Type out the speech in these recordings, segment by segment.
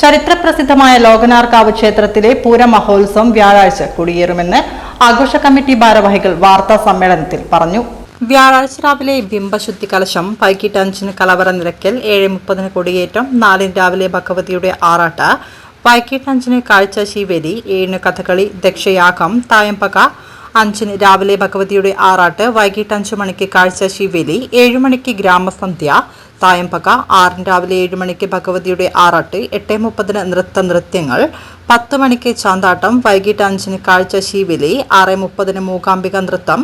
ചരിത്രപ്രസിദ്ധമായ ലോകനാർക്കാവ് ക്ഷേത്രത്തിലെ പൂരമഹോത്സവം വ്യാഴാഴ്ച കൊടിയേറുമെന്ന് ആഘോഷ കമ്മിറ്റി ഭാരവാഹികൾ വാർത്താ സമ്മേളനത്തിൽ പറഞ്ഞു. വ്യാഴാഴ്ച രാവിലെ ബിംബശുദ്ധി കലശം വൈകിട്ട് അഞ്ചിന് കലവറ നിരക്കൽ ഏഴ് മുപ്പതിന് കൊടിയേറ്റം നാലിന് രാവിലെ ഭഗവതിയുടെ ആറാട്ട് വൈകിട്ട് അഞ്ചിന് കാഴ്ച ശിവേലി ഏഴിന് കഥകളി ദക്ഷയാഗം തായംപക അഞ്ചിന് രാവിലെ ഭഗവതിയുടെ ആറാട്ട് വൈകിട്ട് അഞ്ചു മണിക്ക് കാഴ്ച ശിവേലി ഏഴു മണിക്ക് ഗ്രാമസന്ധ്യ തായമ്പക ആറിന് രാവിലെ ഏഴ് മണിക്ക് ഭഗവതിയുടെ ആറാട്ട് എട്ട് മുപ്പതിന് നൃത്ത നൃത്യങ്ങൾ പത്ത് മണിക്ക് ചാന്താട്ടം വൈകിട്ട് അഞ്ചിന് കാഴ്ച ശിവിലി ആറ് മുപ്പതിന് മൂകാംബിക നൃത്തം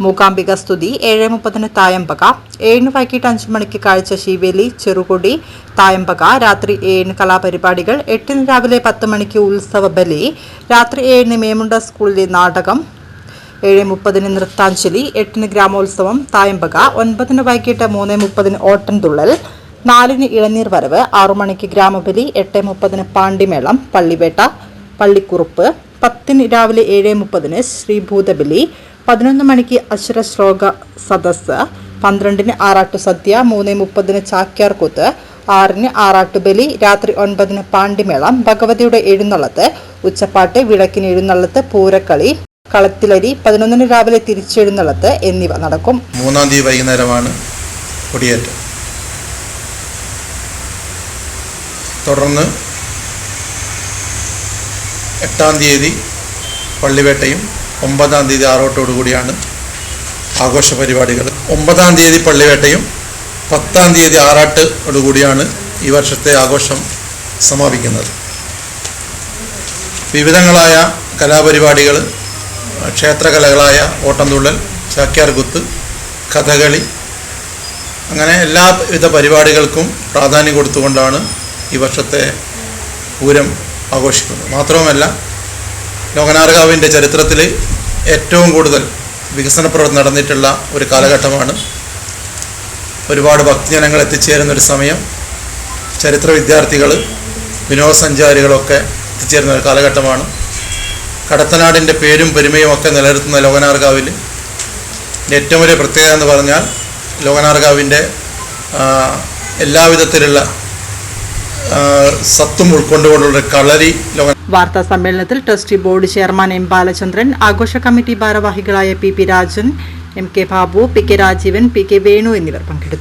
മൂകാംബിക സ്തുതി ഏഴ് മുപ്പതിന് തായമ്പക ഏഴിന് വൈകിട്ട് അഞ്ച് മണിക്ക് കാഴ്ച ശീവേലി ചെറുകൊടി തായമ്പക രാത്രി ഏഴിന് കലാപരിപാടികൾ എട്ടിന് രാവിലെ പത്ത് മണിക്ക് ഉത്സവ ബലി രാത്രി ഏഴിന് മേമുണ്ട സ്കൂളിലെ നാടകം ഏഴ് മുപ്പതിന് നൃത്താഞ്ജലി എട്ടിന് ഗ്രാമോത്സവം തായമ്പക ഒൻപതിന് വൈകിട്ട് മൂന്ന് മുപ്പതിന് ഓട്ടൻതുള്ളൽ നാലിന് ഇളനീർ വരവ് ആറു മണിക്ക് ഗ്രാമബലി എട്ട് മുപ്പതിന് പാണ്ടിമേളം പള്ളിവേട്ട പള്ളിക്കുറുപ്പ് പത്തിന് രാവിലെ ഏഴ് മുപ്പതിന് ശ്രീഭൂതബലി പതിനൊന്ന് മണിക്ക് അശ്രശ്ലോക സദസ്സ് പന്ത്രണ്ടിന് ആറാട്ടു സദ്യ മൂന്ന് മുപ്പതിന് ചാക്യാർകൂത്ത് ആറിന് ആറാട്ടുബലി രാത്രി ഒൻപതിന് പാണ്ടിമേളം ഭഗവതിയുടെ എഴുന്നള്ളത്ത് ഉച്ചപ്പാട്ട് വിളക്കിന് എഴുന്നള്ളത്ത് പൂരക്കളി കളത്തിലരി പതിനൊന്നിന് രാവിലെ തിരിച്ചെഴുന്നള്ളത്ത് എന്നിവ നടക്കും. മൂന്നാം തീയതി വൈകുന്നേരമാണ് കൊടിയേറ്റം. തുടർന്ന് എട്ടാം തീയതി പള്ളിവേട്ടയും ഒമ്പതാം തീയതി ആറോട്ടോടു കൂടിയാണ് ആഘോഷ പരിപാടികൾ. ഒമ്പതാം തീയതി പള്ളിവേട്ടയും പത്താം തീയതി ആറാട്ടോടു കൂടിയാണ് ഈ വർഷത്തെ ആഘോഷം സമാപിക്കുന്നത്. വിവിധങ്ങളായ കലാപരിപാടികൾ ക്ഷേത്രകലകളായ ഓട്ടംതുള്ളൽ ചാക്യാർകുത്ത് കഥകളി അങ്ങനെ എല്ലാവിധ പരിപാടികൾക്കും പ്രാധാന്യം കൊടുത്തുകൊണ്ടാണ് ഈ വർഷത്തെ പൂരം ആഘോഷിക്കുന്നത്. മാത്രവുമല്ല ലോകനാർഗാവിന്റെ ചരിത്രത്തിൽ ഏറ്റവും കൂടുതൽ വികസന പ്രവർത്തനം നടന്നിട്ടുള്ള ഒരു കാലഘട്ടമാണ്. ഒരുപാട് ഭക്തജനങ്ങൾ എത്തിച്ചേരുന്ന ഒരു സമയം. ചരിത്ര വിദ്യാർത്ഥികൾ വിനോദസഞ്ചാരികളൊക്കെ എത്തിച്ചേരുന്ന ഒരു കാലഘട്ടമാണ്. കടത്തനാടിന്റെ പേരും പെരുമയും ഒക്കെ നിലനിർത്തുന്ന ലോകനാർഗാവിൽ ഏറ്റവും വലിയ പ്രത്യേകത എന്ന് പറഞ്ഞാൽ ലോകനാർഗാവിന്റെ എല്ലാവിധത്തിലുള്ള സത്തും ഉൾക്കൊണ്ടുകൊണ്ടുള്ള കളരി ലോക വാർത്താ സമ്മേളനത്തിൽ trustee board chairman M Balachandran ആഘോഷ കമ്മിറ്റി ഭാരവാഹികളായ P P Rajan M K Babu P K Rajeevan P K Venu എന്നിവർ പങ്കെടുത്തു.